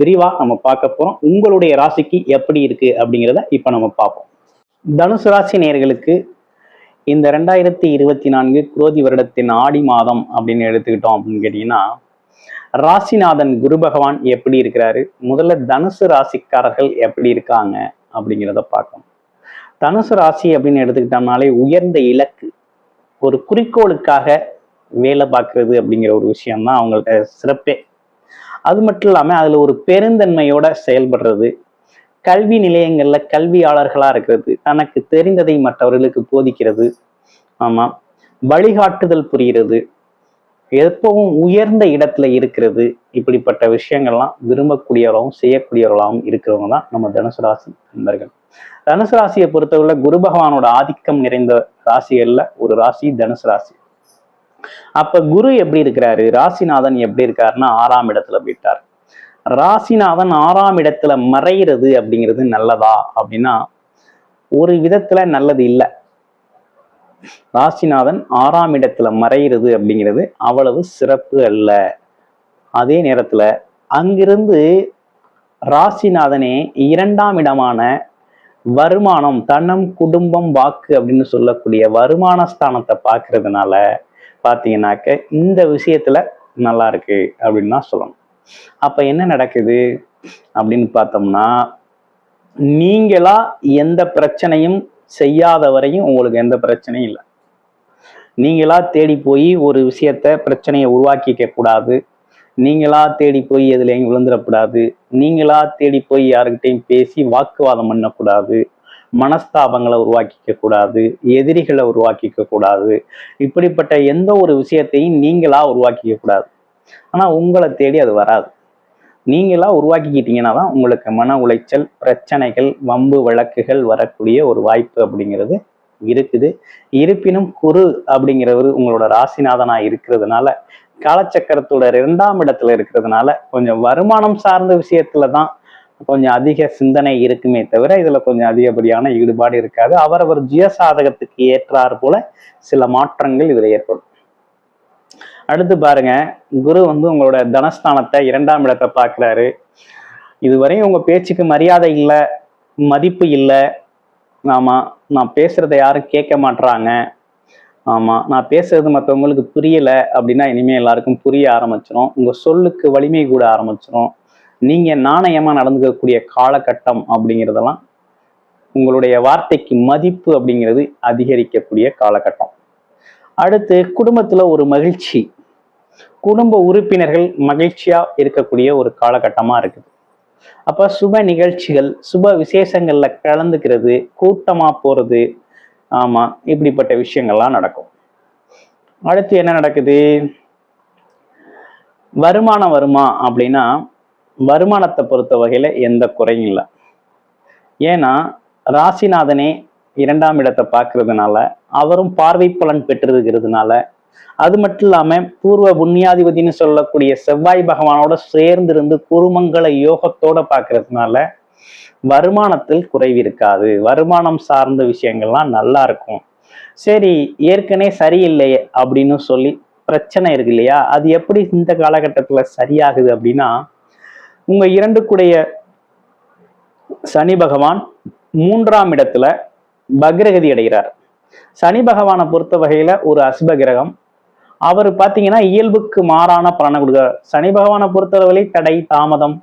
விரிவா நம்ம பார்க்க போகிறோம் உங்களுடைய ராசிக்கு எப்படி இருக்கு அப்படிங்கிறத இப்போ நம்ம பார்ப்போம். தனுசு ராசி நேயர்களுக்கு இந்த ரெண்டாயிரத்தி இருபத்தி நான்கு குரோதி வருடத்தின் ஆடி மாதம் அப்படின்னு எடுத்துக்கிட்டோம் அப்படின்னு கேட்டிங்கன்னா ராசிநாதன் குரு பகவான் எப்படி இருக்கிறாரு? முதல்ல தனுசு ராசிக்காரர்கள் எப்படி இருக்காங்க அப்படிங்கிறத பார்க்கணும். தனுசு ராசி அப்படின்னு எடுத்துக்கிட்டோம்னாலே உயர்ந்த இலக்கு ஒரு குறிக்கோளுக்காக வேலை பார்க்கறது அப்படிங்கிற ஒரு விஷயம்தான் அவங்கள்ட்ட சிறப்பே அது மட்டும் இல்லாமல் அதில் ஒரு பெருந்தன்மையோட செயல்படுறது. கல்வி நிலையங்களில் கல்வியாளர்களாக இருக்கிறது. தனக்கு தெரிந்ததை மற்றவர்களுக்கு போதிக்கிறது. ஆமாம் வழிகாட்டுதல் புரிகிறது. எப்பவும் உயர்ந்த இடத்துல இருக்கிறது. இப்படிப்பட்ட விஷயங்கள்லாம் விரும்பக்கூடியவர்களாகவும் செய்யக்கூடியவர்களாகவும் இருக்கிறவங்க தான் நம்ம தனுசு ராசி நண்பர்கள். தனுசு ராசியை பொறுத்தவரை குரு பகவானோட ஆதிக்கம் நிறைந்த ராசிகளில் ஒரு ராசி தனுசு ராசி. அப்ப குரு எப்படி இருக்கிறாரு? ராசிநாதன் எப்படி இருக்காருன்னா ஆறாம் இடத்துல போயிட்டார். ராசிநாதன் ஆறாம் இடத்துல மறைகிறது அப்படிங்கிறது நல்லதா? அப்படின்னா ஒரு விதத்துல நல்லது இல்லை. ராசிநாதன் ஆறாம் இடத்துல மறைகிறது அப்படிங்கிறது அவ்வளவு சிறப்பு அல்ல. அதே நேரத்துல அங்கிருந்து ராசிநாதனே இரண்டாம் இடமான வருமானம் தனம் குடும்பம் வாக்கு அப்படின்னு சொல்லக்கூடிய வருமான ஸ்தானத்தை பார்க்கறதுனால பார்த்தீங்கன்னாக்க இந்த விஷயத்துல நல்லா இருக்கு அப்படின்னு தான் சொல்லணும். அப்ப என்ன நடக்குது அப்படின்னு பார்த்தோம்னா நீங்களா எந்த பிரச்சனையும் செய்யாத வரையும் உங்களுக்கு எந்த பிரச்சனையும் இல்லை. நீங்களா தேடி போய் ஒரு விஷயத்த பிரச்சனையை உருவாக்கிக்க கூடாது. நீங்களா தேடி போய் எதுலையும் விழுந்துடக்கூடாது. நீங்களா தேடி போய் யாருக்கிட்டையும் பேசி வாக்குவாதம் பண்ணக்கூடாது. மனஸ்தாபங்களை உருவாக்கிக்க கூடாது எதிரிகளை உருவாக்கிக்க கூடாது. இப்படிப்பட்ட எந்த ஒரு விஷயத்தையும் நீங்களா உருவாக்கிக்க கூடாது. ஆனா உங்களை தேடி அது வராது. நீங்களா உருவாக்கிக்கிட்டீங்கன்னா தான் உங்களுக்கு மன உளைச்சல் பிரச்சனைகள் வம்பு வழக்குகள் வரக்கூடிய ஒரு வாய்ப்பு அப்படிங்கிறது இருக்குது. இருப்பினும் குரு அப்படிங்கிறவர் உங்களோட ராசிநாதனா இருக்கிறதுனால காலச்சக்கரத்தோட இரண்டாம் இடத்துல இருக்கிறதுனால கொஞ்சம் வருமானம் சார்ந்த விஷயத்துல தான் கொஞ்சம் அதிக சிந்தனை இருக்குமே தவிர இதுல கொஞ்சம் அதிகப்படியான ஈடுபாடு இருக்காது. அவரவர் ஜியசாதகத்துக்கு ஏற்றாறு போல சில மாற்றங்கள் இதுல ஏற்படும். அடுத்து பாருங்க குரு வந்து உங்களோட தனஸ்தானத்தை இரண்டாம் இடத்தை பார்க்குறாரு. இதுவரையும் உங்க பேச்சுக்கு மரியாதை இல்லை மதிப்பு இல்லை. ஆமா நான் பேசுறதை யாரும் கேட்க மாட்றாங்க. ஆமா நான் பேசுறது மற்றவங்களுக்கு புரியல அப்படின்னா இனிமே எல்லாருக்கும் புரிய ஆரம்பிச்சிடும் உங்க சொல்லுக்கு வலிமை கூட ஆரம்பிச்சிடும் நீங்க நாணயமா நடந்துக்கக்கூடிய காலகட்டம் அப்படிங்கிறதெல்லாம் உங்களுடைய வார்த்தைக்கு மதிப்பு அப்படிங்கிறது அதிகரிக்கக்கூடிய காலகட்டம். அடுத்து குடும்பத்துல ஒரு மகிழ்ச்சி. குடும்ப உறுப்பினர்கள் மகிழ்ச்சியா இருக்கக்கூடிய ஒரு காலகட்டமா இருக்குது. அப்ப சுப நிகழ்ச்சிகள் சுப விசேஷங்கள்ல கலந்துக்கிறது கூட்டமா போறது ஆமா இப்படிப்பட்ட விஷயங்கள்லாம் நடக்கும். அடுத்து என்ன நடக்குது? வருமானம் வருமா அப்படின்னா வருமானத்தை பொறுத்த வகையில் எந்த குறையும் இல்லை. ஏன்னா ராசிநாதனே இரண்டாம் இடத்தை பார்க்கறதுனால அவரும் பார்வை பலன் பெற்றிருக்கிறதுனால அது மட்டும் இல்லாமல் பூர்வ புண்ணியாதிபதினு சொல்லக்கூடிய செவ்வாய் பகவானோட சேர்ந்திருந்து குருமங்கள யோகத்தோட பார்க்கறதுனால வருமானத்தில் குறைவு இருக்காது. வருமானம் சார்ந்த விஷயங்கள்லாம் நல்லா இருக்கும். சரி ஏற்கனவே சரியில்லை அப்படின்னு சொல்லி பிரச்சனை இருக்கு இல்லையா? அது எப்படி இந்த காலகட்டத்தில் சரியாகுது அப்படின்னா உங்க இரண்டுக்குடைய சனி பகவான் மூன்றாம் இடத்துல பக்ரகதி அடைகிறார். சனி பகவானை பொறுத்த வகையில ஒரு அசுப கிரகம். அவர் பார்த்தீங்கன்னா இயல்புக்கு மாறான பலனை கொடுக்குறார். சனி பகவானை பொறுத்தளவிலே தடை தாமதம்.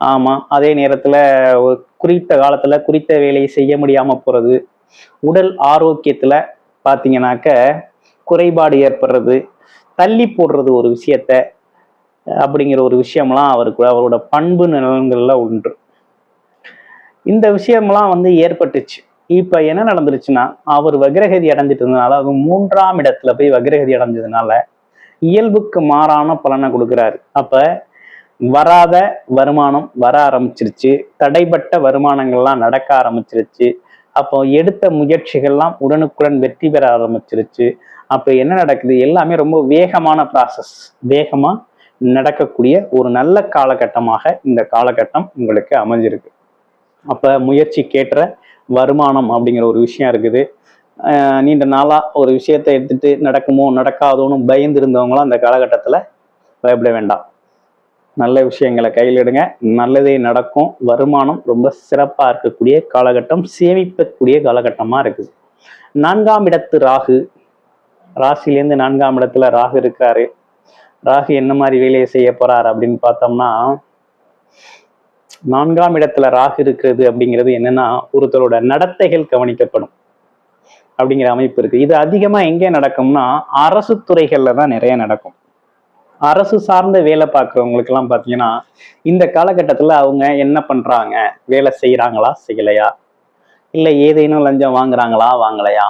ஆமாம் அதே நேரத்தில் குறித்த காலத்தில் குறித்த வேலையை செய்ய முடியாமல் போகிறது உடல் ஆரோக்கியத்தில் பார்த்தீங்கன்னாக்க குறைபாடு ஏற்படுறது. தள்ளி போடுறது ஒரு விஷயத்த. அப்படிங்கிற ஒரு விஷயம்லாம் அவருக்கு அவரோட பண்பு நலன்கள்ல ஒன்று. இந்த விஷயம்லாம் வந்து ஏற்பட்டுச்சு. இப்ப என்ன நடந்துருச்சுன்னா அவர் வக்ரகதி அடைஞ்சிட்டு இருந்தனால அது மூன்றாம் இடத்துல போய் வக்ரகதி அடைஞ்சதுனால இயல்புக்கு மாறான பலனை கொடுக்குறாரு. அப்ப வராத வருமானம் வர ஆரம்பிச்சிருச்சு. தடைப்பட்ட வருமானங்கள்லாம் நடக்க ஆரம்பிச்சிருச்சு. அப்போ எடுத்த முயற்சிகள்லாம் உடனுக்குடன் வெற்றி பெற ஆரம்பிச்சிருச்சு. அப்போ என்ன நடக்குது? எல்லாமே ரொம்ப வேகமான ப்ராசஸ் வேகமா நடக்கக்கூடிய ஒரு நல்ல காலகட்டமாக இந்த காலகட்டம் உங்களுக்கு அமைஞ்சிருக்கு. அப்ப கேட்ட வருமானம் அப்படிங்கிற ஒரு விஷயம் இருக்குது. நீண்ட நாளா ஒரு விஷயத்தை எடுத்துட்டு நடக்குமோ நடக்காதோன்னு பயந்து இருந்தவங்களாம் அந்த காலகட்டத்தில் பயப்பட வேண்டாம். நல்ல விஷயங்களை கையில் எடுங்க நல்லதே நடக்கும். வருமானம் ரொம்ப சிறப்பாக இருக்கக்கூடிய காலகட்டம் சேமிக்கக்கூடிய காலகட்டமாக இருக்குது. நான்காம் இடத்து ராகு. ராசிலேருந்து நான்காம் இடத்துல ராகு இருக்கிறாரு. ராகு என்ன மாதிரி வேலையை செய்ய போறார் அப்படின்னு பார்த்தோம்னா நான்காம் இடத்துல ராகு இருக்கிறது அப்படிங்கிறது என்னன்னா ஒருத்தரோட நடத்தைகள் கவனிக்கப்படும் அப்படிங்கிற அமைப்பு இருக்கு. இது அதிகமா எங்க நடக்கும்னா அரசு துறைகள்ல தான் நிறைய நடக்கும். அரசு சார்ந்த வேலை பார்க்குறவங்களுக்கு எல்லாம் பாத்தீங்கன்னா இந்த காலகட்டத்துல அவங்க என்ன பண்றாங்க? வேலை செய்யறாங்களா செய்யலையா? இல்ல ஏதேனும் லஞ்சம் வாங்குறாங்களா? வாங்கலையா?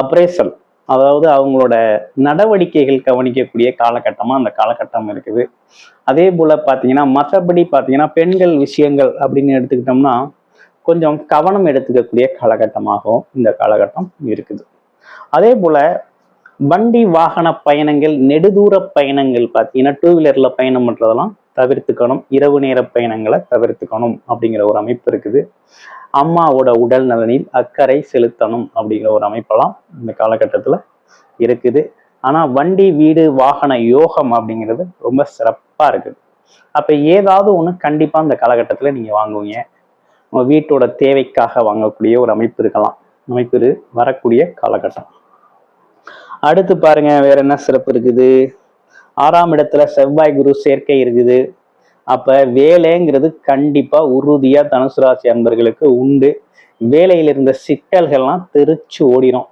அப்ரேசல். அதாவது அவங்களோட நடவடிக்கைகள் கவனிக்கக்கூடிய காலகட்டமாக அந்த காலகட்டம் இருக்குது. அதே போல் பார்த்தீங்கன்னா மற்றபடி பார்த்தீங்கன்னா பெண்கள் விஷயங்கள் அப்படின்னு எடுத்துக்கிட்டோம்னா கொஞ்சம் கவனம் எடுத்துக்கக்கூடிய காலகட்டமாகவும் இந்த காலகட்டம் இருக்குது. அதே போல் வண்டி வாகன பயணங்கள் நெடுதூர பயணங்கள் பார்த்தீங்கன்னா டூ வீலரில் பயணம் பண்ணுறதெல்லாம் தவிர்த்துக்கணும். இரவு நேர பயணங்களை தவிர்த்துக்கணும் அப்படிங்கிற ஒரு அமைப்பு இருக்குது. அம்மாவோட உடல் நலனில் அக்கறை செலுத்தணும் அப்படிங்கிற ஒரு அமைப்பெல்லாம் இந்த காலகட்டத்தில் இருக்குது. ஆனால் வண்டி வீடு வாகன யோகம் அப்படிங்கிறது ரொம்ப சிறப்பாக இருக்குது. அப்போ ஏதாவது ஒன்று கண்டிப்பாக இந்த காலகட்டத்தில் நீங்கள் வாங்குவீங்க. உங்கள் வீட்டோட தேவைக்காக வாங்கக்கூடிய ஒரு அமைப்பு இருக்கலாம். அமைப்பு வரக்கூடிய காலகட்டம். அடுத்து பாருங்க வேற என்ன சிறப்பு இருக்குது? ஆறாம் இடத்துல செவ்வாய் குரு சேர்க்கை இருக்குது. அப்ப வேலைங்கிறது கண்டிப்பா உறுதியா தனுசு ராசி அன்பர்களுக்கு உண்டு. வேலையில் இருந்த சிக்கல்கள்லாம் தெரிச்சு ஓடிடும்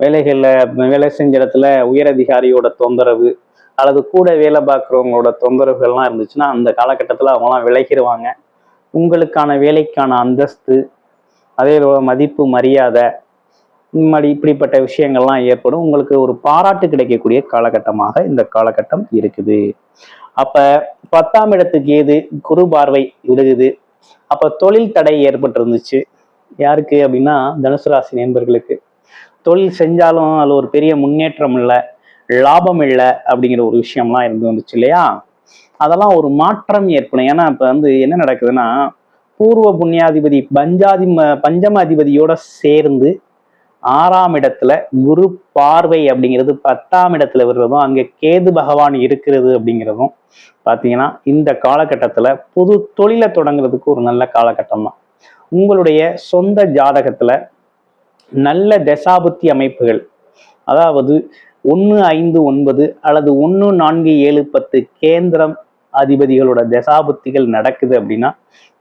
வேலைகளில் வேலை செஞ்ச இடத்துல உயரதிகாரியோட தொந்தரவு அல்லது கூட வேலை பார்க்குறவங்களோட தொந்தரவுகள்லாம் இருந்துச்சுன்னா அந்த காலகட்டத்தில் அவங்களாம் விலகிடுவாங்க உங்களுக்கான வேலைக்கான அந்தஸ்து அதே மதிப்பு மரியாதை மாதிரி இப்படிப்பட்ட விஷயங்கள்லாம் ஏற்படும். உங்களுக்கு ஒரு பாராட்டு கிடைக்கக்கூடிய காலகட்டமாக இந்த காலகட்டம் இருக்குது. அப்ப பத்தாம் இடத்துக்கு ஏது? குரு பார்வை விடுகுது அப்ப தொழில் தடை ஏற்பட்டிருந்துச்சு. யாருக்கு அப்படின்னா தனுசு ராசி நண்பர்களுக்கு. தொழில் செஞ்சாலும் அதில் ஒரு பெரிய முன்னேற்றம் இல்லை லாபம் இல்லை அப்படிங்கிற ஒரு விஷயம்லாம் இருந்து வந்துச்சு இல்லையா? அதெல்லாம் ஒரு மாற்றம் ஏற்படும். ஏன்னா இப்ப வந்து என்ன நடக்குதுன்னா பூர்வ புண்ணியாதிபதி பஞ்சாதி பஞ்சமாதிபதியோட சேர்ந்து ஆறாம் இடத்துல குரு பார்வை அப்படிங்கிறது பத்தாம் இடத்துல வருவதும் அங்க கேது பகவான் இருக்கிறது அப்படிங்கிறதும் பாத்தீங்கன்னா இந்த காலகட்டத்துல புது தொழிலை தொடங்குறதுக்கு ஒரு நல்ல காலகட்டம் தான் உங்களுடைய சொந்த ஜாதகத்துல நல்ல தசாபுத்தி அமைப்புகள் அதாவது ஒன்று ஐந்து ஒன்பது அல்லது ஒன்று நான்கு ஏழு பத்து கேந்திரம் அதிபதிகளோட தசாபுத்திகள் நடக்குது அப்படின்னா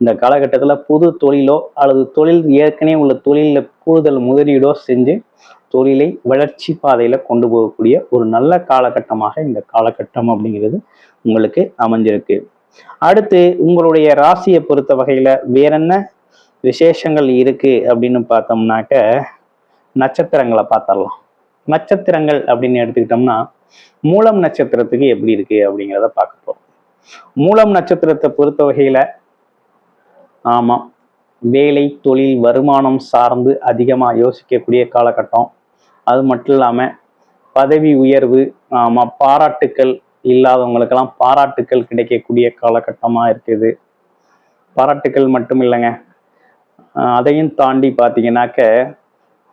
இந்த காலகட்டத்தில் புது தொழிலோ அல்லது தொழில் ஏற்கனவே உள்ள தொழிலில் கூடுதல் முதலீடோ செஞ்சு தொழிலை வளர்ச்சி பாதையில் கொண்டு போகக்கூடிய ஒரு நல்ல காலகட்டமாக இந்த காலகட்டம் அப்படிங்கிறது உங்களுக்கு அமைஞ்சிருக்கு. அடுத்து உங்களுடைய ராசியை பொறுத்த வகையில் வேற என்ன விசேஷங்கள் இருக்கு அப்படின்னு பார்த்தோம்னாக்க நட்சத்திரங்களை பார்த்தரலாம் நட்சத்திரங்கள் அப்படின்னு எடுத்துக்கிட்டோம்னா மூலம் நட்சத்திரத்துக்கு எப்படி இருக்கு அப்படிங்கிறத பார்க்க போறோம். மூலம் நட்சத்திரத்தை பொறுத்த வகையில ஆமாம் வேலை தொழில் வருமானம் சார்ந்து அதிகமாக யோசிக்கக்கூடிய காலகட்டம். அது மட்டும் இல்லாமல் பதவி உயர்வு ஆமாம் பாராட்டுக்கள் இல்லாதவங்களுக்கெல்லாம் பாராட்டுக்கள் கிடைக்கக்கூடிய காலகட்டமாக இருக்குது. பாராட்டுக்கள் மட்டும் இல்லைங்க. அதையும் தாண்டி பார்த்தீங்கன்னாக்க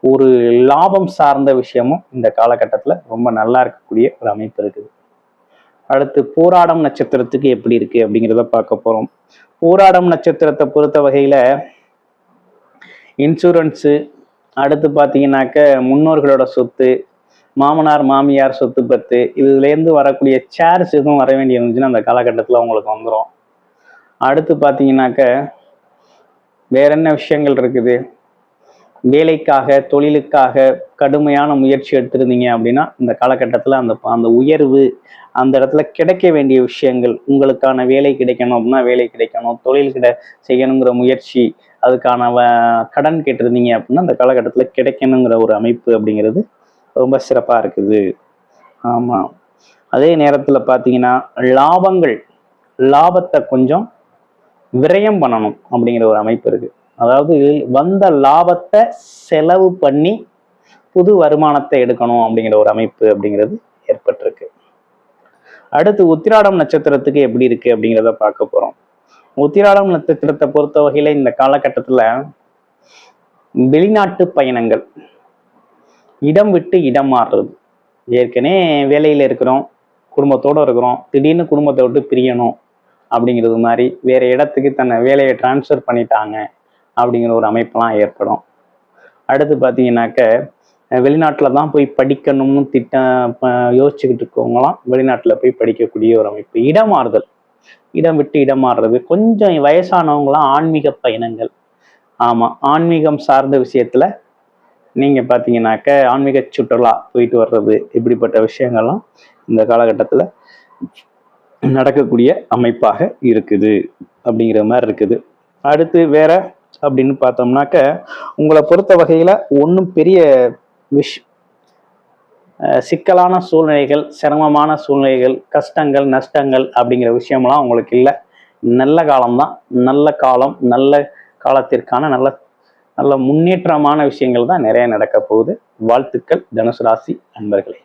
ஒரு லாபம் சார்ந்த விஷயமும் இந்த காலகட்டத்தில் ரொம்ப நல்லா இருக்கக்கூடிய ஒரு அமைப்பு இருக்குது. அடுத்து போராடம் நட்சத்திரத்துக்கு எப்படி இருக்கு அப்படிங்கிறத பார்க்க போறோம். போராடம் நட்சத்திரத்தை பொறுத்த வகையில இன்சூரன்ஸு அடுத்து பார்த்தீங்கன்னாக்க முன்னோர்களோட சொத்து மாமனார் மாமியார் சொத்து பத்து இதுலேருந்து வரக்கூடிய சேர்ஸ் எதுவும் வர வேண்டி இருந்துச்சுன்னா அந்த காலகட்டத்தில் உங்களுக்கு வந்துடும் அடுத்து பார்த்தீங்கன்னாக்க வேற என்ன விஷயங்கள் இருக்குது? வேலைக்காக தொழிலுக்காக கடுமையான முயற்சி எடுத்திருந்தீங்க அப்படின்னா இந்த காலகட்டத்தில் அந்த அந்த உயர்வு அந்த இடத்துல கிடைக்க வேண்டிய விஷயங்கள் உங்களுக்கான வேலை கிடைக்கணும் அப்படின்னா வேலை கிடைக்கணும் தொழில் கிட செய்யணுங்கிற முயற்சி அதுக்கான வ- கடன் கேட்டிருந்தீங்க அப்படின்னா அந்த காலகட்டத்தில் கிடைக்கணுங்கிற ஒரு அமைப்பு அப்படிங்கிறது ரொம்ப சிறப்பாக இருக்குது. ஆமாம் அதே நேரத்தில் பார்த்தீங்கன்னா லாபங்கள் லாபத்தை கொஞ்சம் விரயம் பண்ணணும் அப்படிங்கிற ஒரு அமைப்பு இருக்குது அதாவது வந்த லாபத்தை செலவு பண்ணி புது வருமானத்தை எடுக்கணும் அப்படிங்கிற ஒரு அமைப்பு அப்படிங்கிறது ஏற்பட்டிருக்கு. அடுத்து உத்திராடம் நட்சத்திரத்துக்கு எப்படி இருக்கு அப்படிங்கிறத பார்க்க போறோம். உத்திராடம் நட்சத்திரத்தை பொறுத்த வகையில இந்த காலகட்டத்துல வெளிநாட்டு பயணங்கள் இடம் விட்டு இடம் மாறுறது. ஏற்கனவே வேலையில இருக்கிறோம் குடும்பத்தோட இருக்கிறோம் திடீர்னு குடும்பத்தை விட்டு பிரியணும் அப்படிங்கிறது மாதிரி வேற இடத்துக்கு தன்னை வேலையை டிரான்ஸ்ஃபர் பண்ணிட்டாங்க. அப்படிங்கிற ஒரு அமைப்பெல்லாம் ஏற்படும். அடுத்து பார்த்தீங்கன்னாக்க வெளிநாட்டில் தான் போய் படிக்கணும்னு திட்டம் யோசிச்சுக்கிட்டு இருக்கவங்களாம் வெளிநாட்டில் போய் படிக்கக்கூடிய ஒரு அமைப்பு. இடமாறுதல் இடம் விட்டு இடம் மாறுறது. கொஞ்சம் வயசானவங்களாம் ஆன்மீக பயணங்கள். ஆமாம் ஆன்மீகம் சார்ந்த விஷயத்தில் நீங்கள் பார்த்தீங்கன்னாக்க ஆன்மீக சுற்றுலா போயிட்டு வர்றது இப்படிப்பட்ட விஷயங்கள்லாம் இந்த காலகட்டத்தில் நடக்கக்கூடிய அமைப்பாக இருக்குது. அப்படிங்கிற மாதிரி இருக்குது. அடுத்து வேற அப்படின்னு பார்த்தோம்னாக்க உங்களை பொறுத்த வகையில் ஒன்றும் பெரிய விஷ் சிக்கலான சூழ்நிலைகள் சிரமமான சூழ்நிலைகள் கஷ்டங்கள் நஷ்டங்கள் அப்படிங்கிற விஷயம்லாம் உங்களுக்கு இல்லை. நல்ல காலம்தான். நல்ல காலம் நல்ல காலத்திற்கான நல்ல நல்ல முன்னேற்றமான விஷயங்கள் தான் நிறைய நடக்க போகுது. வாழ்த்துக்கள் தனுசு ராசி அன்பர்களே.